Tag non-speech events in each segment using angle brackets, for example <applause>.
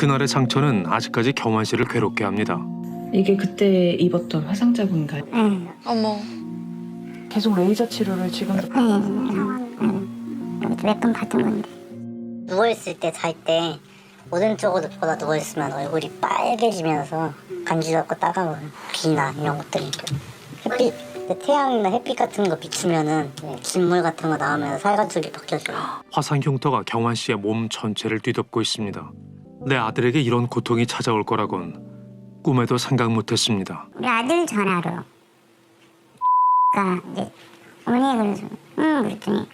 그날의 상처는 아직까지 경환 씨를 괴롭게 합니다. 이게 그때 입었던 화상 자국인가요? 응. 어머. 계속 레이저 치료를 지금도 응. 몇번 받은 건데. 누워있을 때잘때 오른쪽으로 보다 누워있으면 얼굴이 빨개지면서 간지럽고 따가워요. 비나 이런 것들이. 햇빛, 태양이나 햇빛 같은 거 비추면은 진물 같은 거 나오면 살갗줄이 벗겨져요. 화상 흉터가 경환 씨의 몸 전체를 뒤덮고 있습니다. 내 아들에게 이런 고통이 찾아올 거라곤 꿈에도 생각 못했습니다. 우리 아들 전화로 가 이제 어머니 그래서 응 그랬더니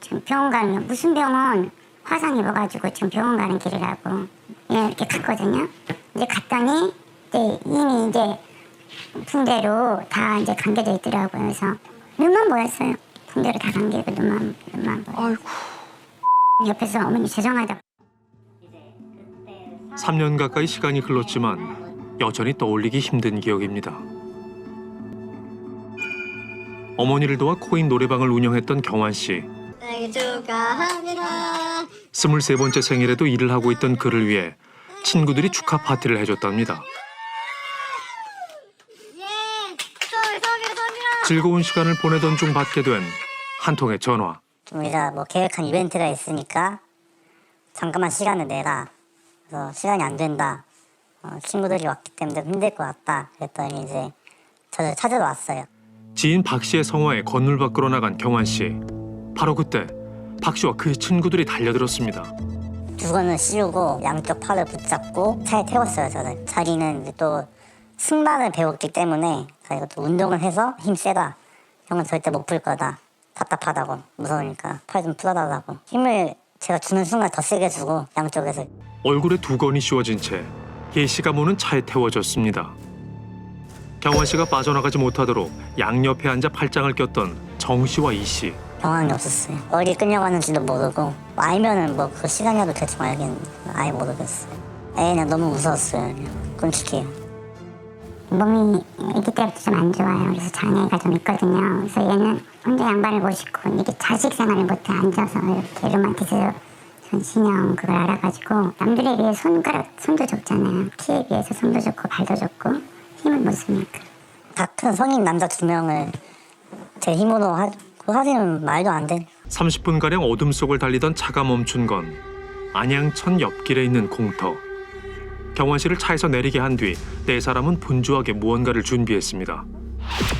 지금 병원 가면 무슨 병원 화상 입어가지고 지금 병원 가는 길이라고 예, 이렇게 갔거든요. 이제 갔더니 이제 이미 이제 붕대로 다 이제 감겨져 있더라고요. 그래서 눈만 보였어요. 붕대로 다 감기고 눈만 눈만 보여. 아이고. 옆에서 어머니 죄송하다. 3년 가까이 시간이 흘렀지만 여전히 떠올리기 힘든 기억입니다. 어머니를 도와 코인 노래방을 운영했던 경환 씨. 생일 축하합니다. 23번째 생일에도 일을 하고 있던 그를 위해 친구들이 축하 파티를 해줬답니다. 즐거운 시간을 보내던 중 받게 된 한 통의 전화. 좀 우리가 뭐 계획한 이벤트가 있으니까 잠깐만 시간을 내라. 그래서 시간이 안 된다. 어, 친구들이 왔기 때문에 힘들 것 같다. 그랬더니 이제 저를 찾으러 왔어요. 지인 박 씨의 성화에 건물 밖으로 나간 경환 씨. 바로 그때 박 씨와 그의 친구들이 달려들었습니다. 두건을 씌우고 양쪽 팔을 붙잡고 차에 태웠어요. 저를. 자리는 이제 또 승마를 배웠기 때문에 자기가 또 운동을 해서 힘 세다. 형은 절대 못 풀 거다. 답답하다고 무서우니까 팔 좀 풀어달라고 힘을 제가 주는 순간 더 세게 주고 양쪽에서 얼굴에 두건이 씌워진 채 예 씨가 모는 차에 태워졌습니다. 경환 씨가 빠져나가지 못하도록 양옆에 앉아 팔짱을 꼈던 정 씨와 이 씨. 경황이 없었어요. 어디 끌려가는지도 모르고 알면은 뭐 그 시간이라도 대충 알겠는데 아예 모르겠어요. 애 그냥 너무 무서웠어요. 그냥 끔찍해요. 몸이 아기 때부터 좀 안 좋아요. 그래서 장애가 좀 있거든요. 그래서 얘는 혼자 양반을 못 싣고 이게 자식 생활을 못해 앉아서 이렇게 르마티스 신형 그걸 알아가지고 남들에 비해 손가락 손도 좁잖아요. 키에 비해서 손도 좋고 발도 좋고 힘을 못 쓰니까. 다 큰 성인 남자 두 명을 제 힘으로 하, 그 하시는 말도 안 돼. 30분가량 어둠 속을 달리던 차가 멈춘 건 안양천 옆길에 있는 공터. 경환 씨를 차에서 내리게 한 뒤 네 사람은 분주하게 무언가를 준비했습니다.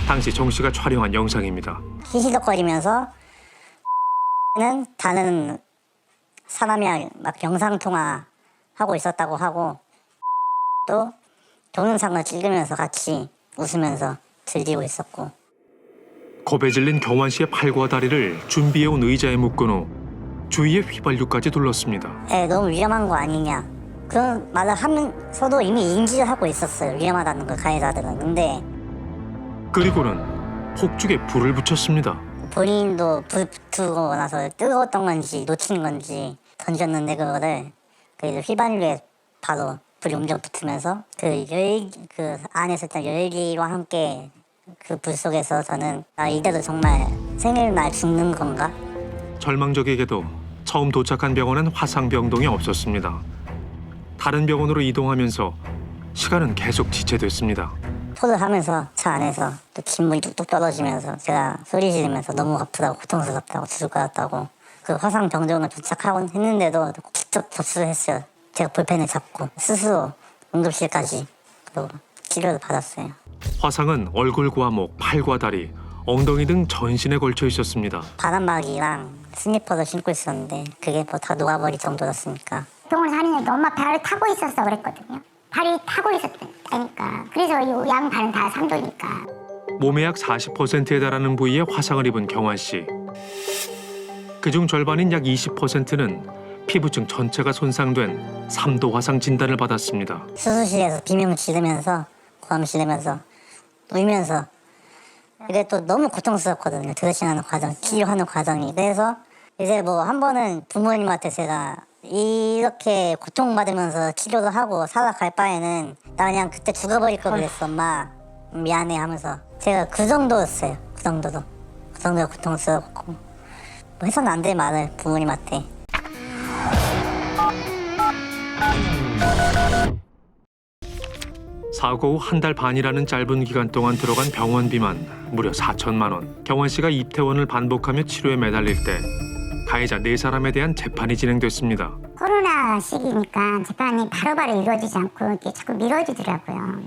당시 정 씨가 촬영한 영상입니다. 히히덕거리면서 는 다른 사람이랑 막 영상 통화 하고 있었다고 하고 또 동영상을 찍으면서 같이 웃으면서 즐기고 있었고 겁에 질린 경환 씨의 팔과 다리를 준비해온 의자에 묶은 후 주위에 휘발유까지 둘렀습니다. 에 너무 위험한 거 아니냐 그런 말을 하면서도 이미 인지를 하고 있었어요 위험하다는 걸 가해자들은 근데 그리고는 폭죽에 불을 붙였습니다. 본인도 불 붙고 나서 뜨거웠던 건지 놓친 건지 던졌는데 그거를 그 휘발유에 바로 불이 엄청 붙으면서 그열그 안에 있었던 열기와 함께 그 불 속에서 저는 아 이대로 정말 생일날 죽는 건가 절망적에게도 처음 도착한 병원엔 화상병동이 없었습니다. 다른 병원으로 이동하면서 시간은 계속 지체됐습니다. 토를 하면서 차 안에서 또 진물이 뚝뚝 떨어지면서 제가 소리 지르면서 너무 아프다고 고통스럽다고 죽을 것 같다고 그 화상 병동을 도착하고 했는데도 직접 접수를 했어요. 제가 볼펜을 잡고 스스로 응급실까지 치료를 받았어요. 화상은 얼굴과 목, 팔과 다리, 엉덩이 등 전신에 걸쳐 있었습니다. 바람막이랑 슬리퍼를 신고 있었는데 그게 뭐 다 녹아버릴 정도였으니까 동을 사는데 엄마 발을 타고 있었어 그랬거든요. 발이 타고 있었다니까. 그래서 이 양 발은 다 상도니까. 몸의 약 40%에 달하는 부위에 화상을 입은 경환 씨. 그중 절반인 약 20%는 피부층 전체가 손상된 3도 화상 진단을 받았습니다. 수술실에서 비명 지르면서 고함 지르면서 울면서 이게 또 너무 고통스럽거든요 드레싱하는 과정 치료하는 과정이 그래서 이제 뭐 한 번은 부모님한테 제가 이렇게 고통받으면서 치료도 하고 살아갈 바에는 나 그냥 그때 죽어버릴 걸 그랬어 엄마. 음, 미안해 하면서. 제가 그 정도였어요 그 정도도. 그 정도로 고통스럽고. 뭐 해서는 안 될 말을 부모님한테. 사고 후 한 달 반이라는 짧은 기간 동안 들어간 병원비만 무려 4천만 원. 경원 씨가 입퇴원을 반복하며 치료에 매달릴 때 가해자 네 사람에 대한 재판이 진행됐습니다. 코로나 시기니까 재판이 바로바로 이루어지지 않고 이렇게 자꾸 미뤄지더라고요.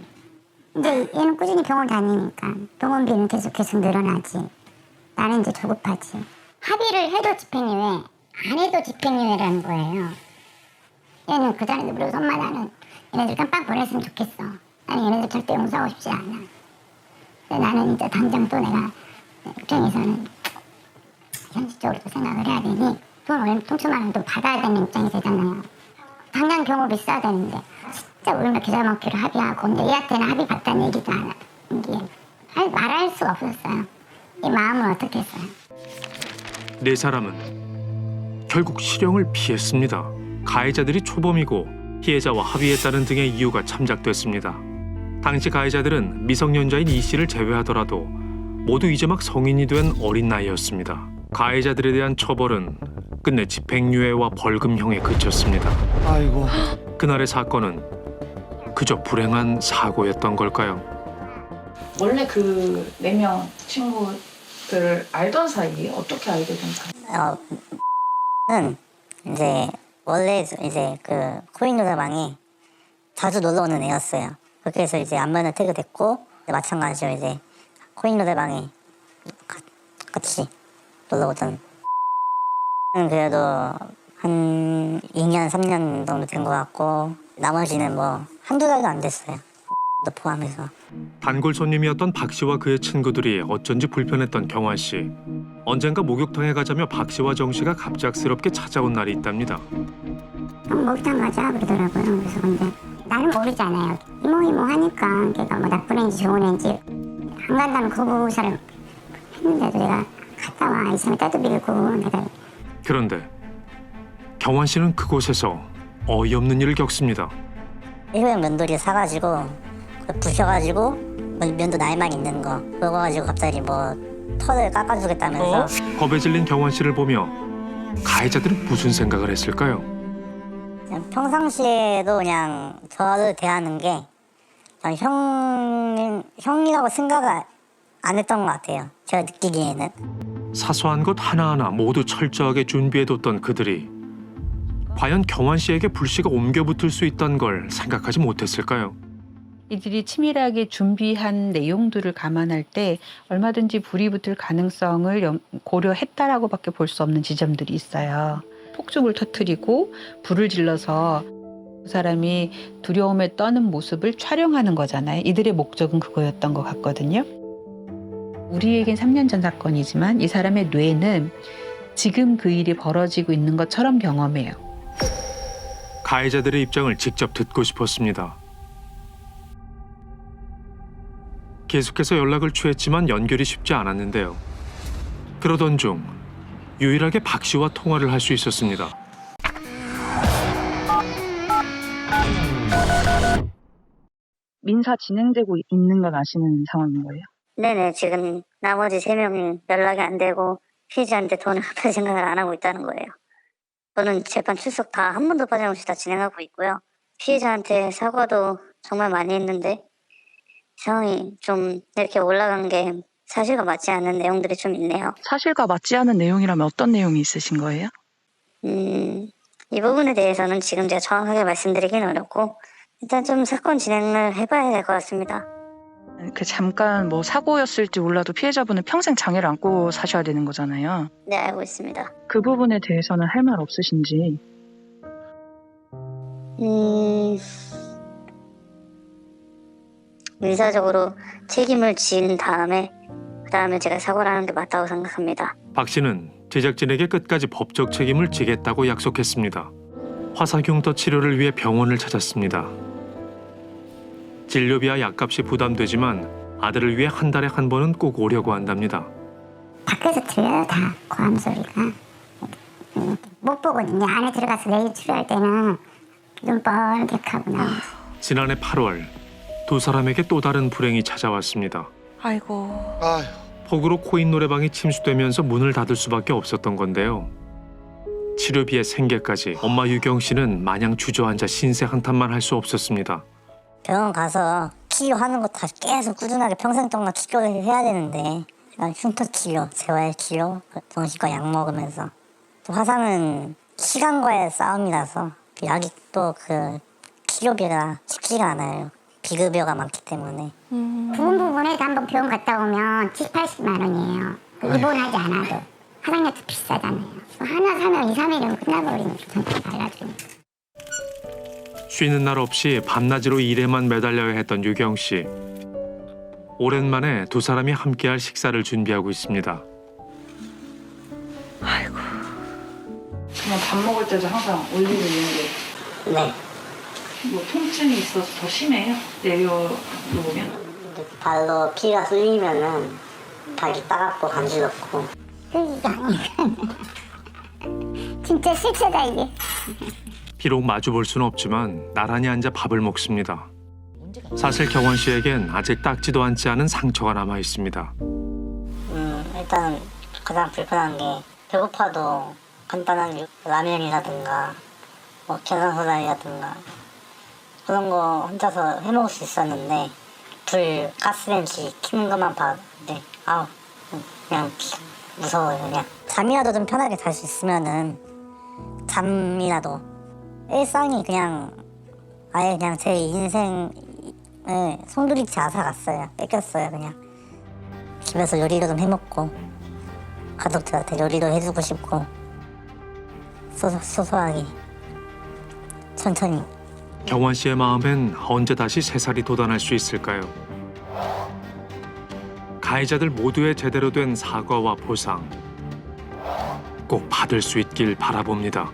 이제 얘는 꾸준히 병원 다니니까 병원비는 계속 계속 늘어나지. 나는 이제 조급하지. 합의를 해도 집행유예, 안 해도 집행유예라는 거예요. 얘는 그 자리에 물어서 엄마 나는 얘네들 깜빡 보냈으면 좋겠어. 나는 얘네들 절대 용서하고 싶지 않아. 근데 나는 이제 당장 또 내가 입장에서는 현실적으로 또 생각을 해야 되니 돈 통수만 원도 받아야 되는 입장이 되잖아요. 당장 경호비 써야 되는데 진짜 울며 겨자 먹기로 합의하고 근데 얘한테는 합의 받다는 얘기도 안 하는 게 할- 말할 수가 없었어요. 이 마음을 어떻게 했어요? 네 사람은 결국 실형을 피했습니다. 가해자들이 초범이고 피해자와 합의했다는 등의 이유가 참작됐습니다. 당시 가해자들은 미성년자인 이 씨를 제외하더라도 모두 이제 막 성인이 된 어린 나이였습니다. 가해자들에 대한 처벌은 끝내 집행유예와 벌금형에 그쳤습니다. 아이고. 그날의 사건은 그저 불행한 사고였던 걸까요? 원래 그 네 명 친구들을 알던 사이에 어떻게 알게 된 사이? 어, 는 이제 원래 이제 그 코인 노래방에 자주 놀러 오는 애였어요. 그렇게 해서 이제 안면을 태그됐고 마찬가지로 이제 코인 노래방에 가- 같이 놀러 오던 는 그래도 한 2년 3년 정도 된 것 같고 나머지는 뭐 한두 달도 안 됐어요. 도 포함해서. 단골 손님이었던 박 씨와 그의 친구들이 어쩐지 불편했던 경환 씨. 언젠가 목욕탕에 가자며 박 씨와 정 씨가 갑작스럽게 찾아온 날이 있답니다. 형 목욕탕 가자 그러더라고요. 그래서 근데 나는 모르잖아요. 이모 이모 하니까 걔가 뭐 나쁜 애인지 좋은 애인지 안 간다는 거부사를 했는데도 내가 갔다 와 있으면 때도 밀고 내가 그런데 경환 씨는 그곳에서 어이없는 일을 겪습니다. 일회용 면도기 사가지고 그거 부셔가지고 뭐 면도 날만 있는 거 그거 가지고 갑자기 뭐 털을 깎아주겠다면서 겁에 질린 경환 씨를 보며 가해자들은 무슨 생각을 했을까요? 그냥 평상시에도 그냥 저를 대하는 게 그냥 형 형이라고 생각을 안 했던 것 같아요. 제가 느끼기에는 사소한 것 하나하나 모두 철저하게 준비해뒀던 그들이 과연 경환 씨에게 불씨가 옮겨붙을 수 있다는 걸 생각하지 못했을까요? 이들이 치밀하게 준비한 내용들을 감안할 때 얼마든지 불이 붙을 가능성을 염- 고려했다라고밖에 볼 수 없는 지점들이 있어요. 폭죽을 터뜨리고 불을 질러서 그 사람이 두려움에 떠는 모습을 촬영하는 거잖아요. 이들의 목적은 그거였던 것 같거든요. 우리에겐 3년 전 사건이지만 이 사람의 뇌는 지금 그 일이 벌어지고 있는 것처럼 경험해요. 가해자들의 입장을 직접 듣고 싶었습니다. 계속해서 연락을 취했지만 연결이 쉽지 않았는데요. 그러던 중 유일하게 박 씨와 통화를 할 수 있었습니다. 민사 진행되고 있는 건 아시는 상황인 거예요? 네네 지금 나머지 세 명이 연락이 안 되고 피해자한테 돈을 <laughs> 갚을 생각을 안 하고 있다는 거예요. 저는 재판 출석 다 한 번도 빠짐없이 다 진행하고 있고요. 피해자한테 사과도 정말 많이 했는데 상황이 좀 이렇게 올라간 게 사실과 맞지 않는 내용들이 좀 있네요. 사실과 맞지 않은 내용이라면 어떤 내용이 있으신 거예요? 음, 이 부분에 대해서는 지금 제가 정확하게 말씀드리긴 어렵고 일단 좀 사건 진행을 해봐야 될 것 같습니다. 그 잠깐 뭐 사고였을지 몰라도 피해자분은 평생 장애를 안고 사셔야 되는 거잖아요. 네, 알고 있습니다. 그 부분에 대해서는 할 말 없으신지 음, 민사적으로 책임을 진 다음에 그 다음에 제가 사과를 하는 게 맞다고 생각합니다. 박 씨는 제작진에게 끝까지 법적 책임을 지겠다고 약속했습니다. 화사흉터 치료를 위해 병원을 찾았습니다. 진료비와 약값이 부담되지만 아들을 위해 한 달에 한 번은 꼭 오려고 한답니다. 밖에서 들려요 다 고함 소리가 음, 못 보거든요 안에 들어가서 내일 치료할 때는 눈 뻘겋하고 나오지 지난해 8월 두 사람에게 또 다른 불행이 찾아왔습니다. 아이고. 아휴. 폭우로 코인 노래방이 침수되면서 문을 닫을 수밖에 없었던 건데요. 치료비에 생계까지 엄마 유경 씨는 마냥 주저앉아 신세 한탄만 할 수 없었습니다. 병원 가서 치료 하는 거 다 계속 꾸준하게 평생 동안 치료를 해야 되는데 흉터 치료, 재활 치료, 그 정신과 약 먹으면서 또 화상은 시간과의 싸움이라서 그 약이 또 그 치료비가 쉽지가 않아요. 비급여가 많기 때문에 부분 부분에서 한번 병원 갔다 오면 7, 80만 원이에요. 그 입원하지 않아도. 화장약도 비싸잖아요. 하나 사면 2, 3일이면 끝나버리는 게 달라지고. 쉬는 날 없이 밤낮으로 일에만 매달려야 했던 유경 씨. 오랜만에 두 사람이 함께할 식사를 준비하고 있습니다. 그냥 밥 먹을 때도 항상 올리브 있는데 네. 뭐 통증이 있어서 더 심해요? 내려 놓으면? 발로 피가 쏠리면은 발이 따갑고 간지럽고. 진짜 실체다 이게. 비록 마주 볼 수는 없지만 나란히 앉아 밥을 먹습니다. 사실 경원 씨에겐 아직 닦지도 않지 않은 상처가 남아 있습니다. 음, 일단 가장 불편한 게 배고파도 간단한 유- 라면이라든가 뭐 계란 후라이라든가 그런 거 혼자서 해 먹을 수 있었는데 불 가스렌지 키는 것만 봤는데 아우 그냥 무서워요 그냥 잠이라도 좀 편하게 잘 수 있으면은 잠이라도 일상이 그냥 아예 그냥 제 인생을 송두리째 앗아갔어요. 뺏겼어요 그냥. 집에서 요리도 좀 해먹고 가족들한테 요리도 해주고 싶고 소소, 소소하게. 천천히. 경원 씨의 마음엔 언제 다시 새살이 돋아날 수 있을까요? 가해자들 모두의 제대로 된 사과와 보상. 꼭 받을 수 있길 바라봅니다.